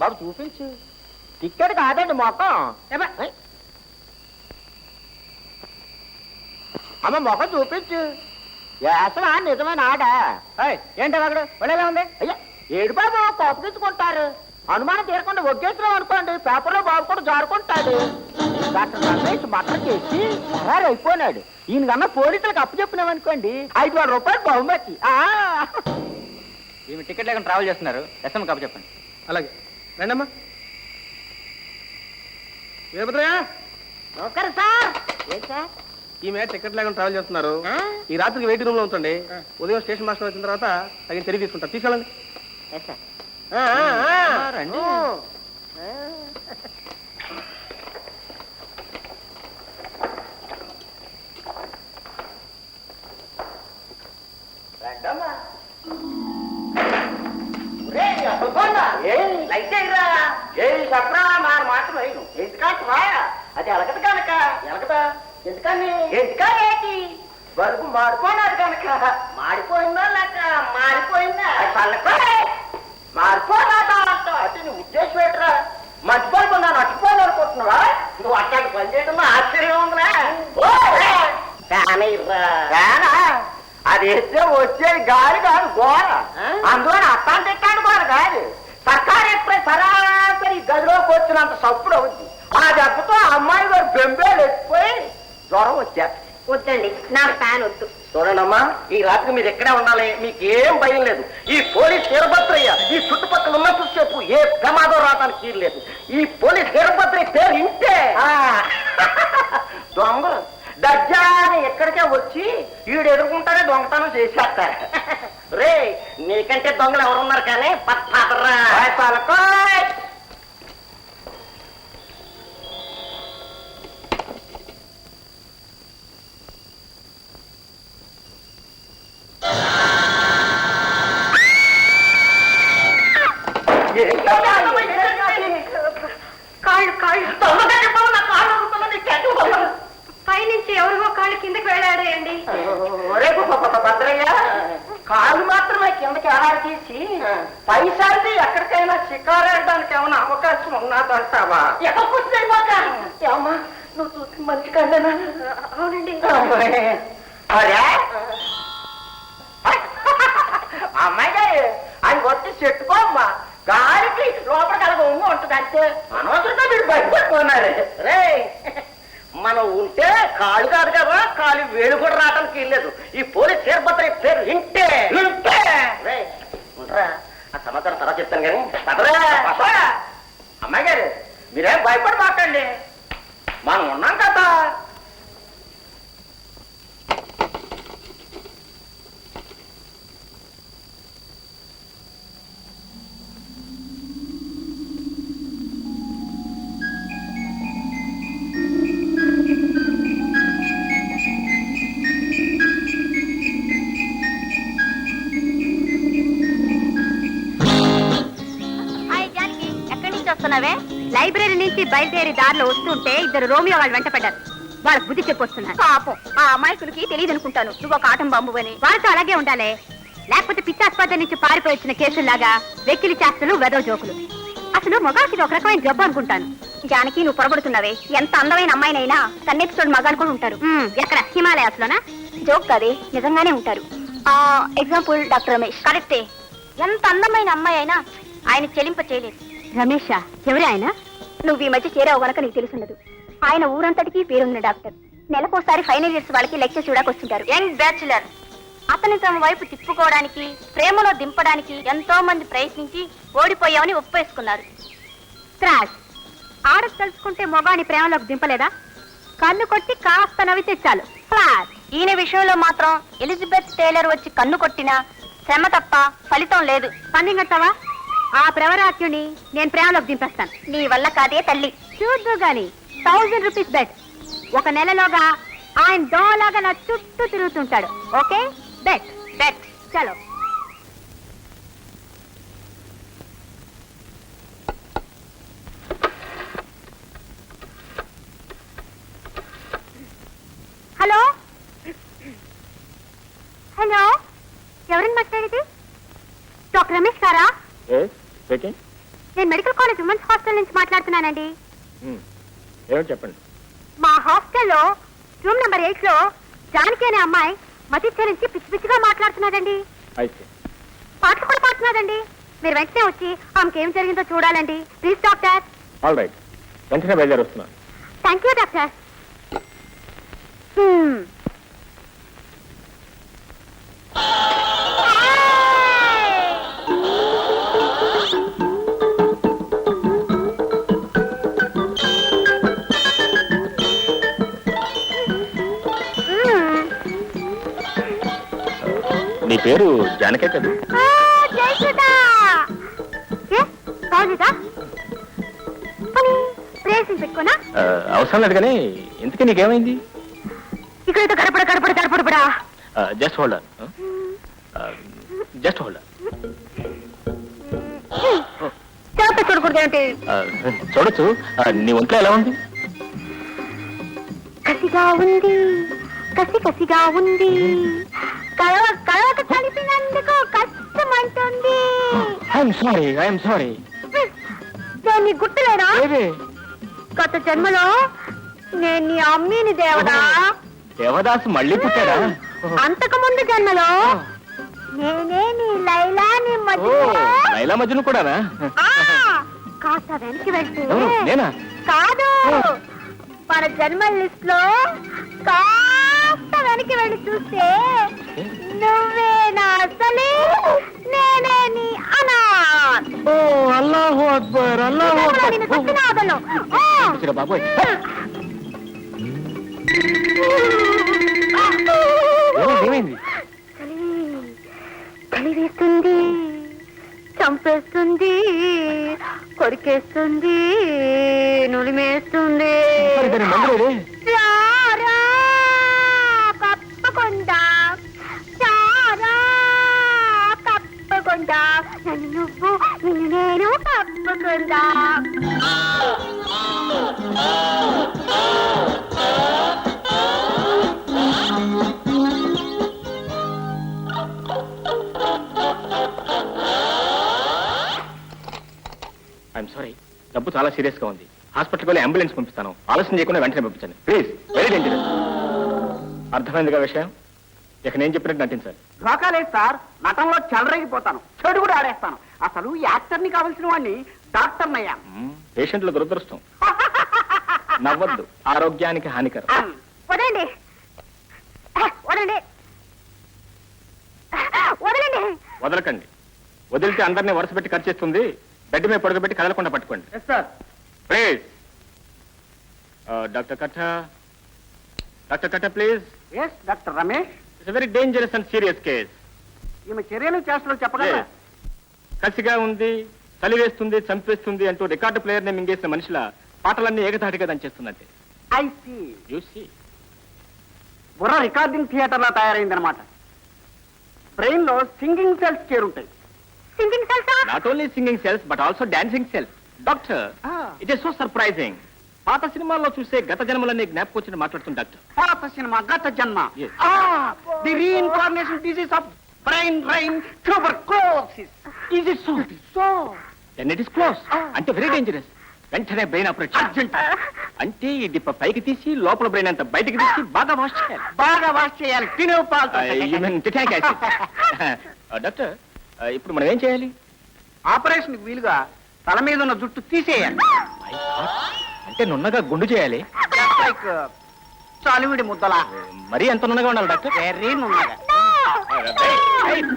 బాబు చూపించు. టికెట్ కాదండి ఏయ్. అమ్మ మొఖం చూపించు. అసలు నిజమైన ఆట ఏయ్, ఏంటి అక్కడ? ఒళ్ళేలా ఉంది? అయ్యా ఏడు బాబు కోపగించుకుంటారు అనుమానం తీరకుండా ఒగ్గేస్తున్నాం అనుకోండి పేపర్లో బాబు కూడా జారుకుంటాడు. డాక్టర్ రమేష్ మట్టం చేసి పరారు అయిపోయినాడు ఈయన కన్నా పోలీసులకు అప్పు అనుకోండి ఐదు వేల రూపాయలు బహుమతి. ఆ. ఈమె టికెట్ లేకుండా ట్రావెల్ చేస్తున్నారు. ఎస్ఎం కప్పు చెప్పండి. అలాగే. రండమ్మా. వీరభద్రయ్య? నమస్కారం సార్. ఏం సార్? ఈమె టికెట్ లేకుండా ట్రావెల్ చేస్తున్నారు? ఈ రాత్రికి వెయిటింగ్ రూమ్లో ఉంచండి. ఉదయం స్టేషన్ మాస్టర్ వచ్చిన తర్వాత తగిన తెలివి తీసుకుంటారు. తీసుకెళ్ళండి. రండి. ఎయ్యరా. ఏయ్, చెప్పరా, మారు మాట వేయను. ఎందుకంటవా? అది ఎలగదు కనుక ఎలగదా? ఎందుకని? ఎందుకని ఏంటి? బరుగు మాడిపోయినాడు కనుక మాడిపోయిందా లేక మాడిపోయిందా మారిపోరాదా అంట అంటే నీ ఉద్దేశం ఏంట్రా? మంచి పని కొన్నాను అట్టిపోయాను అనుకుంటున్నావా? నువ్వు అట్లాంటి పని చేయడం ఆశ్చర్యం ఉందిరా. అది వేస్తే వచ్చేది గాలి కాదు గోర. అందులో అత్తాను తిట్టాడు గోర కాదు సర్కారు సరాసరి గదిలోకి వచ్చినంత సప్పుడు అవుద్ది. ఆ దెబ్బతో ఆ అమ్మాయి గారు బెంబేలు ఎక్కిపోయి జ్వరం వచ్చేస్తుంది. వద్దండి నాకు ఫ్యాన్ వద్దు. చూడండమ్మా ఈ రాత్రి మీరు ఎక్కడే ఉండాలి మీకు ఏం భయం లేదు. ఈ పోలీస్ వీరభద్రయ్య ఈ చుట్టుపక్కల ఉన్న చెప్పు ఏ ప్రమాదం రావడానికి తీరు లేదు. ఈ పోలీస్ వీరభద్రయ్య పేరు ఇంటే దొంగలు. దర్జాని ఎక్కడికే వచ్చి ఈడు ఎదుర్కొంటారే దొంగతనం చేసేస్తారు. రే నీకంటే దొంగలు ఎవరున్నారు కానీ పత్తాదరా చెట్టుకోమ్మా. గాలికి లోపల కలగ ఉమ్మ ఉంటుంది అంతే. అనవసరంగా మీరు బయటపడుతున్నారు రే మనం ఉంటే కాలు కాదు కదా కాలు వేలు కూడా రావడానికి లేదు. ఈ పోలీస్ చేరబోతాయి పేరు ఇంటే ఇంటే ఉండరా. ఆ సమాచారం తర్వాత చెప్తాను కానీ. అమ్మాయి గారు మీరేం భయపడి మాకండి మనం ఉన్నాం కదా. బయలుదేరి దారిలో వస్తుంటే ఇద్దరు రోమియో వాళ్ళు వెంట పడ్డారు. వాళ్ళ బుద్ధి చెప్పొస్తున్నారు. పాపం. ఆ అమాయకులకి తెలియదు అనుకుంటాను నువ్వు ఒక ఆటం బాంబు అని. వాళ్ళతో అలాగే ఉండాలి. లేకపోతే పిచ్చాస్పత్రి నుంచి పారిపోయి వచ్చిన కేసుల్లాగా వెక్కిలి చేస్తలు వెదవ జోకులు. అసలు ఇది ఒక రకమైన జబ్బు అనుకుంటాను. జానకి నువ్వు పొరబడుతున్నావే. ఎంత అందమైన అమ్మాయినైనా సన్ ఎపిసోడ్ మగాళ్ళు కూడా ఉంటారు ఎక్కడ? హిమాలయాస్ లోనా జోక్ కాదే నిజంగానే ఉంటారు. Example doctor Ramesh. కరెక్టే. ఎంత అందమైన అమ్మాయి అయినా ఆయన చెలింప చేయలేదు రమేషా? ఎవరే ఆయన? నువ్వు ఈ మధ్య చేరావు గనక నీకు తెలుసుండదు ఆయన ఊరంతటికి పేరున్న డాక్టర్. నెలకోసారి ఫైనల్ ఇయర్స్ వాళ్ళకి లెక్చర్ చూడడానికి వస్తుంటారు. Young bachelor. అతని తమ వైపు తిప్పుకోవడానికి ప్రేమలో దింపడానికి ఎంతో మంది ప్రయత్నించి ఓడిపోయామని ఒప్పేసుకున్నారు. క్రాష్. ఆడ తలుచుకుంటే మొగాని ప్రేమలోకి దింపలేదా? కన్ను కొట్టి కాస్త నవ్వితే చాలు. ఫ్లాట్ ఈయన విషయంలో మాత్రం ఎలిజబెత్ టేలర్ వచ్చి కన్ను కొట్టినా శ్రమ తప్ప ఫలితం లేదు. పందింగట్టవా ఆ ప్రవరాత్యుని నేను ప్రేమలోకి దింపేస్తాను. నీ వల్ల కాదే తల్లి. చూద్దు గాని థౌజండ్ రూపీస్ బెట్ ఒక నెలలోగా ఆయన దోలాగా నా చుట్టూ తిరుగుతుంటాడు. ఓకే? బెట్ బెట్ చలో. గారా నేను మెడికల్ కాలేజ్ ఉమెన్స్ హాస్టల్ నుంచి మాట్లాడుతున్నానండి. ఏమిటి చెప్పండి? మా హాస్టల్లో రూమ్ నెంబర్ ఎయిట్లో జానకి అనే అమ్మాయి మతి చెల్లించి పిచ్చి పిచ్చిగా మాట్లాడుతున్నాడండి అయితే. పాటలు కూడా పాడుతున్నాడండి మీరు వెంటనే వచ్చి ఆమెకి ఏం జరిగిందో చూడాలండి. Please doctor. ఆల్ రైట్ వెంటనే బయలుదేరి వస్తున్నాను. Thank you doctor. పేరు జానకే కదా. ఆ, అవసరం లేదు కానీ ఇంతకీ నీకేమైంది? ఇక్కడ గడపడ గడపడ గడపడబడా జస్ట్ హోల్డ్ జస్ట్ హోల్డ్ చేప చూడకూడదు ఏంటి చూడొచ్చు. ఆ, నీ ఒంట్లో ఎలా ఉంది? కసిగా ఉంది కసి కసిగా ఉంది. కలవ కలవక అంటుంది ఐఎమ్ సారీ ఐఎమ్ సారీ నేను గుర్తులేనా? గత జన్మలో నేను నీ అమ్మీని దేవదా? దేవదాస్ మళ్ళీ పుట్టాడా? అంతకు ముందు జన్మలో నేనే నీ లైలా నీ లైలా మజ్ను కూడానా? కాస్త వెనక్కి వెళ్తే నేనా? కాదు. మన జన్మల లిస్ట్లో కాస్త వెనక్కి వెళ్ళి చూస్తే నువ్వే నా అసలే? నేనే నీ అనాథ్ ఓ అల్లాహు అక్బర్ అల్లాహు నిజంగా నిన్ను చంపిన వదలను. ఆ! అక్బర్ బాబోయ్. ఏమైంది, చలి వేస్తుంది చంపేస్తుంది కొరికేస్తుంది నులిమేస్తుంది. మరి ఐఎమ్ సారీ డబ్బు చాలా సీరియస్గా ఉంది. హాస్పిటల్కి వెళ్ళి అంబులెన్స్ పంపిస్తాను. ఆలస్యం చేయకుండా వెంటనే పంపించండి. ప్లీజ్ వెరీ డేంజరస్ అర్థమైందిగా విషయం? ఇక నేను చెప్పినట్టు నటించాలి రోకాలేదు సార్. నటంలో చెలరేగిపోతాను. చెడు కూడా ఆడేస్తాను. అసలు యాక్టర్ని కావాల్సిన వాడిని డాక్టర్ అయ్యాను మ్మ్. పేషెంట్ల దురదృష్టం. నవ్వద్దు. ఆరోగ్యానికి హానికరం. వదండి వదండి వదలండి. వదలకండి. వదిలితే అందరినీ వరుస పెట్టి ఖర్చు చేస్తుంది. బెడ్ మీద పడుకోబెట్టి కదలకుండా పట్టుకోండి. ప్లీజ్ డాక్టర్ కట్ట డాక్టర్ కట్ట please yes doctor Ramesh it's very dangerous and serious case ఈమె చర్యలు చేష్టలు చెప్పగలరా? కసిగా ఉంది. చలి వేస్తుంది చంపేస్తుంది అంటూ రికార్డు ప్లేయర్ని మింగేసిన మనుషుల పాటలన్నీ ఏకధాటిగా దంచేస్తుందంటే. I C. చూసి బుర్ర రికార్డింగ్ థియేటర్ లా తయారైందనమాట బ్రెయిన్లో సింగింగ్ సెల్స్ చేరుంటాయి. సింగింగ్ తెలుసా not only singing cells but also dancing cells doctor. It is so surprising పాత సినిమాల్లో చూసే గత జన్మలన్నీ జ్ఞాపకం వచ్చి మాట్లాడుతుంది డాక్టర్. పాత సినిమా గత జన్మ. Yes. The reincarnation disease of brain drain tuberculosis is it so so then it is close అంటే వెరీ డేంజరస్ వెంటనే బ్రెయిన్ ఆపరేషన్ అర్జెంట్ అంటే ఈ డిప్ప పైకి తీసి లోపల బ్రెయిన్ అంతా బయటికి తీసి బాగా వాష్ చేయాలి. బాగా వాష్ చేయాలి. తినే acid. Uh, డాక్టర్ uh, ఇప్పుడు మనం ఏం చేయాలి? ఆపరేషన్ వీలుగా తల మీద ఉన్న జుట్టు తీసేయాలి. అంటే నున్నగా గుండు చేయాలి? లైక్ చాలివిడి ముద్దలా. Uh, మరీ ఎంత నున్నగా ఉండాలి డాక్టర్ వెరీ నున్నగా.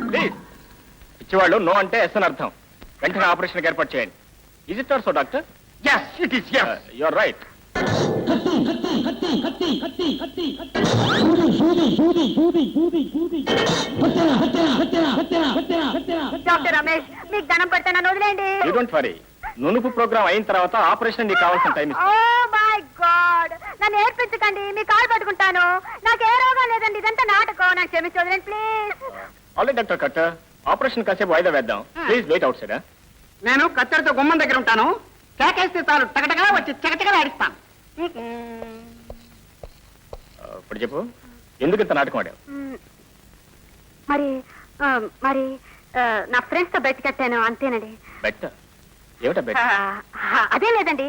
ప్లీజ్ ఇచ్చేవాళ్ళు నో అంటే ఎస్ అని అర్థం. వెంటనే ఆపరేషన్ ఏర్పాటు చేయండి. Is it so doctor yes it is yes you are right doctor Ramesh మీకు ధనం పెడతానని వదిలేండి యూ డోంట్ వరీ నునుపు ప్రోగ్రామ్ అయిన తర్వాత ఆపరేషన్ నీకు కావాల్సిన టైం ఓ మై గాడ్ నన్ను ఏడ్పించకండి. మీ కాలు పట్టుకుంటాను. నాకు ఏ రోగం లేదండి. ఇదంతా నాటకం. నాకు క్షమించి వదిలేండి please already doctor cut operation కాసేపు వాయిదా వేద్దాం. ప్లీజ్ వెయిట్ అవుట్ సైడ్ నేను కత్తెరతో గుమ్మం దగ్గర ఉంటాను. కేకేస్తే చాలు టగటగా వచ్చి చకటగా ఆడిస్తాను. ఇప్పుడు చెప్పు. ఎందుకు ఇంత నాటకం ఆడావు? మరి ఆ, మరి ఆ, నా ఫ్రెండ్స్తో బయట కట్టాను అంతేనండి. బెట్ట? ఏమిటా బెట్? ఆ, అదేం లేదండి.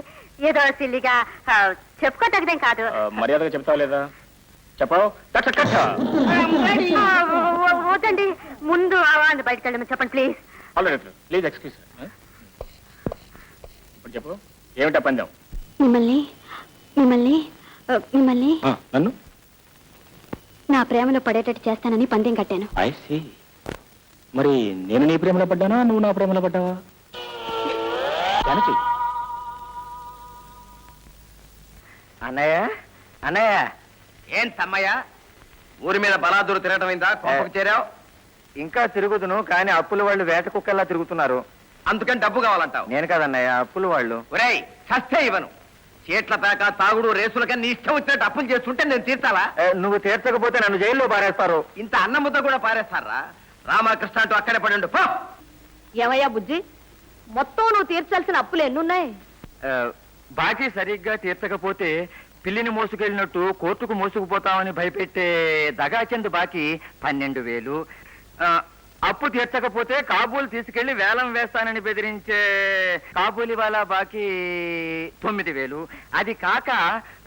ఏదో సిల్లిగా ఆ, చెప్పుకోదగ్గదేం కాదు. మర్యాదగా చెప్తావా లేదా? చెప్పావు? కట్ట కట్ట ఆ, వద్దండి ముందు వాళ్ళని బయటకు వెళ్ళమని చెప్పండి ప్లీజ్ ప్లీజ్ ఎక్స్క్యూజ్ ఇప్పుడు చెప్పు. ఏమిటా పందెం? మిమ్మల్ని మిమ్మల్ని ఆ, మిమ్మల్ని నన్ను? నా ప్రేమలో పడేటట్టు చేస్తానని పందెం కట్టాను. I see. మరి నేను నీ ప్రేమలో పడ్డానా? నువ్వు నా ప్రేమలో పడ్డావా? జానకి. అన్నయ్య అన్నయ్య ఏం తమ్మయ్య? ఊరి మీద బలాదూరు తిరగటమైందా కోపకు చేరావు? ఇంకా తిరుగుతును కానీ అప్పుల వాళ్ళు వేట కుక్కల్లా తిరుగుతున్నారు. అందుకని డబ్బు కావాలంటావు. నేను కాదన్నయ్య అప్పుల వాళ్ళు. ఒరేయ్ చస్తే ఇవ్వను. చీట్ల పేక తాగుడు రేసులకి నీ ఇష్టం వచ్చినట్టు అప్పులు చేస్తుంటే నేను తీర్చాలా? ఏ, నువ్వు తీర్చకపోతే నన్ను జైల్లో పారేస్తారు. ఇంత అన్నముద్ద కూడా పారేస్తారా? రామకృష్ణ అంటూ అక్కడే పడి ఉండు పో! ఏమయ్యా బుజ్జి? మొత్తం నువ్వు తీర్చాల్సిన అప్పులు ఎన్నున్నాయి? బాకీ సరిగ్గా తీర్చకపోతే పిల్లిని మోసుకెళ్ళినట్టు కోర్టుకు మోసుకుపోతామని భయపెట్టే దగాచంద్ బాకీ పన్నెండు వేలు. అప్పు తీర్చకపోతే కాబూలు తీసుకెళ్ళి వేలం వేస్తానని బెదిరించే కాబూలి వాళ్ళ బాకీ తొమ్మిది వేలు. అది కాక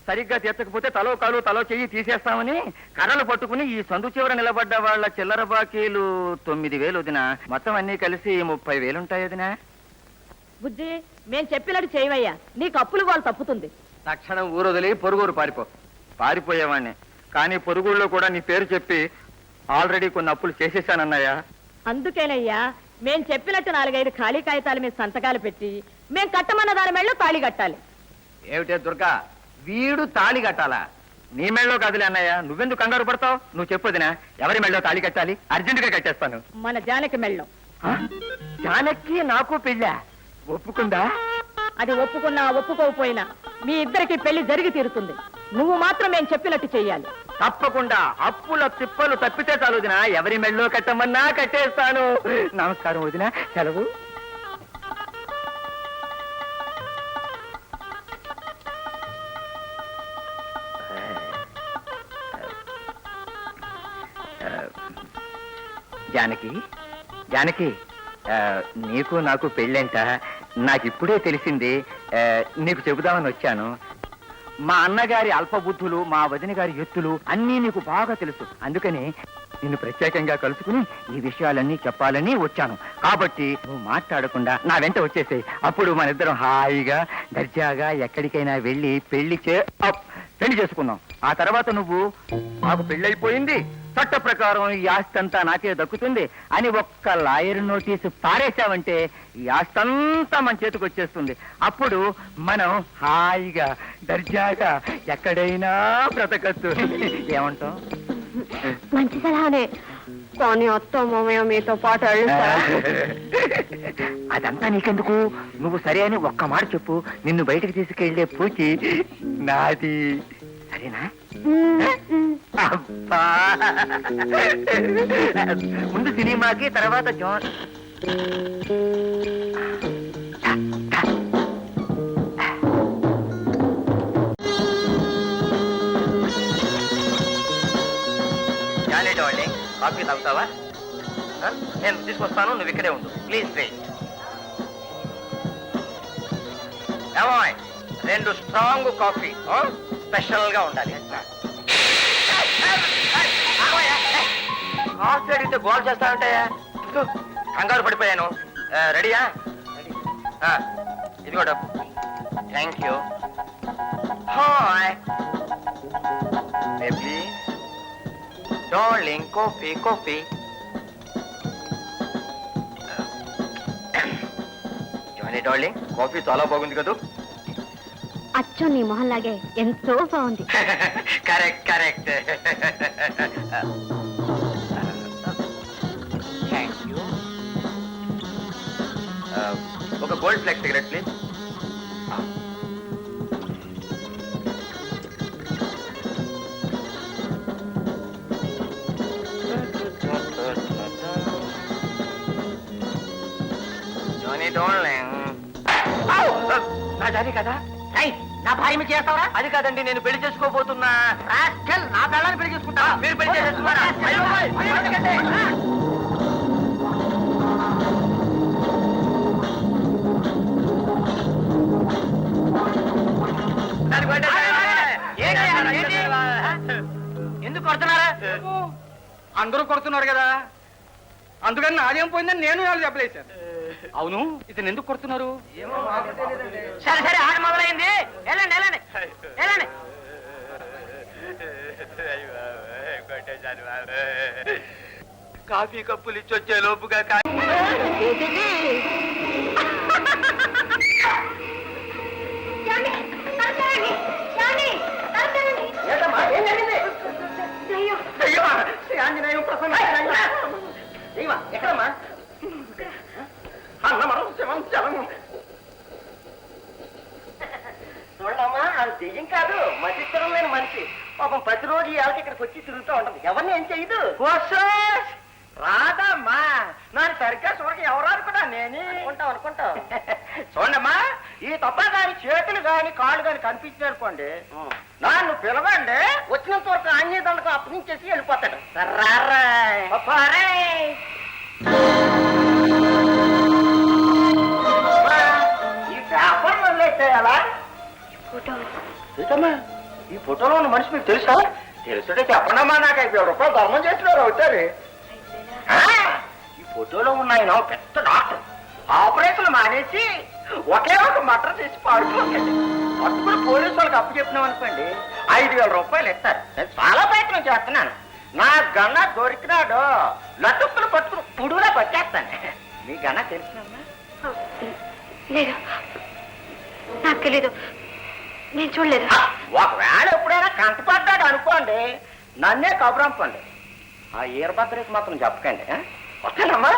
సరిగ్గా తీర్చకపోతే తలో కాలు తలో చెయ్యి తీసేస్తామని కర్రలు పట్టుకుని ఈ సందు చివర నిలబడ్డ వాళ్ళ చిల్లర బాకీలు తొమ్మిది వేలు వదిన. మొత్తం అన్ని కలిసి ముప్పై వేలు ఉంటాయి వదినా. బుజ్జి మేం చెప్పినట్టు చేయవయ్యా. నీకు అప్పులు వాళ్ళు తప్పుతుంది. తక్షణం ఊరొదిలి పొరుగురు పారిపో. పారిపోయేవాణ్ణి. కానీ పొరుగుళ్ళో కూడా నీ పేరు చెప్పి ఆల్రెడీ కొన్ని అప్పులు చేసేసానన్నయ్యా అందుకేనయ్యా మేం చెప్పినట్టు నాలుగైదు ఖాళీ కాగితాల మీద సంతకాలు పెట్టి మేం కట్టమన్న దాని మెళ్ళో తాళి కట్టాలి. ఏమిటే దుర్గా? వీడు తాళి కట్టాలా? నీ మెళ్ళో కాదులే అన్నయ్య. నువ్వెందుకు కంగారు పడతావు? నువ్వు చెప్పొదినా ఎవరి మెళ్ళో తాళి కట్టాలి? అర్జెంటుగా కట్టేస్తాను. మన జానకి మెళ్ళం? జానకి నాకు పెళ్ళా? ఒప్పుకుందా? అది ఒప్పుకున్నా ఒప్పుకోకపోయినా మీ ఇద్దరికి పెళ్ళి జరిగి తీరుతుంది. నువ్వు మాత్రం నేను చెప్పినట్టు చెయ్యాలి. తప్పకుండా అప్పుల తిప్పలు తప్పితే చాలు వదిన. ఎవరి మెళ్ళో కట్టమన్నా కట్టేస్తాను. నమస్కారం వదినా. సెలవు. జానకి జానకి నీకు నాకు పెళ్ళంట. నాకు ఇప్పుడే తెలిసింది నీకు చెబుదామని వచ్చాను. మా అన్నగారి అల్పబుద్ధులు మా వదిన గారి ఎత్తులు అన్నీ నీకు బాగా తెలుసు. అందుకని నిన్ను ప్రత్యేకంగా కలుసుకుని ఈ విషయాలన్నీ చెప్పాలని వచ్చాను. కాబట్టి నువ్వు మాట్లాడకుండా నా వెంట వచ్చేసేయ్. అప్పుడు మన ఇద్దరం హాయిగా దర్జాగా ఎక్కడికైనా వెళ్ళి పెళ్ళి చే పెళ్ళి చేసుకుందాం ఆ తర్వాత నువ్వు మాకు పెళ్ళైపోయింది. చట్ట ప్రకారం ఈ ఆస్తి అంతా నాకే దక్కుతుంది అని ఒక్క లాయర్ నోటీసు పారేశావంటే ఈ ఆస్తి అంతా మన చేతికి వచ్చేస్తుంది. అప్పుడు మనం హాయిగా దర్జాగా ఎక్కడైనా బ్రతకచ్చు. ఏమంటాం మంచి సలహానే. కానీ అత్త మామయ్య మీతో పాటు? అదంతా నీకెందుకు? నువ్వు సరే అని ఒక్క మాట చెప్పు. నిన్ను బయటకు తీసుకెళ్ళే పూచి నాది. సరేనా? అబ్బా. ముందు సినిమాకి తర్వాత జోన్ డార్లింగ్ కాఫీ తాగుతావా? నేను తీసుకొస్తాను నువ్వు ఇక్కడే ఉండు. ప్లీజ్ వెయిట్ ఏమాయ్ రెండు స్ట్రాంగ్ కాఫీ స్పెషల్గా ఉండాలి. కాఫీ అడిగితే గోల్ చేస్తా ఉంటాయా కంగారు పడిపోయాను. రెడీయా? ఇది ఇదిగో డబ్బు. Thank you hi baby darling coffee coffee Johnny darling coffee చాలా బాగుంది కదా. అచ్చం నీ మొహంలాగే ఎంతో బాగుంది. కరెక్ట్ కరెక్ట్ థ్యాంక్ యూ ఒక Gold flakes cigarette please Johnny darling నా జారీ కదా నా భార్య చేస్తావరా? అది కాదండి నేను పెళ్ళి చేసుకోబోతున్నా. రాస్కెల్ నా పిల్లని పెళ్ళి చేసుకుంటా మీరు పెళ్ళి ఎందుకు కొడుతున్నారా? అందరూ కొడుతున్నారు కదా. అందుకని నాదేం పోయిందని నేను వాళ్ళు చెప్పలేదు అవును ఇతను ఎందుకు కొడుతున్నారు? సరే సరే ఆడ మొదలైంది. వెళ్ళండి వెళ్ళండి. వెళ్ళండి. కాఫీ కప్పులు ఇచ్చి వచ్చే లోపుగా ఆంజనేయం ప్రసన్న దెయ్యమా? ఎక్కడమ్మా? అది దెయ్యం కాదు మతిస్థిరం లేని మనిషి. పాపం ప్రతిరోజు ఈ ఆలకి ఇక్కడికి వచ్చి తిరుగుతూ ఉంటుంది. ఎవరిని ఏం చేయదు? రాదమ్మా నన్ను సరిగ్గా చూడక ఎవరు అనుకున్నా నేనే? అనుకుంటావు అనుకుంటావు. చూడమ్మా ఈ తప్ప కాని చేతులు గాని కాళ్ళు గాని కనిపించారు అనుకోండి. నన్ను పిలవండి వచ్చినంత వరకు ఆంజనేయ దండకం అప్పగించేసి వెళ్ళిపోతాడు. అబ్బా, రేయ్. అమ్మా, ఈ ఏంటమ్మా? ఫోటోలో ఉన్న మనిషి మీకు తెలుసా? తెలుసుంటే చెప్పండమ్మా నాకు ఐదు వేల రూపాయలు ధర్మం చేసిన వారు అవుతారు ఈ ఫోటోలో ఉన్న ఆయన పెద్ద డాక్టర్. ఆపరేషన్ మానేసి ఒకే ఒక మటర్ చేసి పాడుకోకండి పట్టుకుని పోలీసు వాళ్ళకి అప్పు చెప్పినాం అనుకోండి ఐదు వేల రూపాయలు ఇస్తారు. నేను చాలా ప్రయత్నం చేస్తున్నాను. నా గన్న దొరికినాడు లటుక్కులు పట్టుకుని పుడుగులా పట్టేస్తాను. మీ గన్న తెలిసినమ్మా లేదు. నాకు తెలీదు. నేను చూడలేదు. ఒకవేళ ఎప్పుడైనా కంటపడ్డాడు అనుకోండి నన్నే కబురంపండి ఆ ఈరభద్రకి మాత్రం చెప్పకండి వస్తానమ్మా.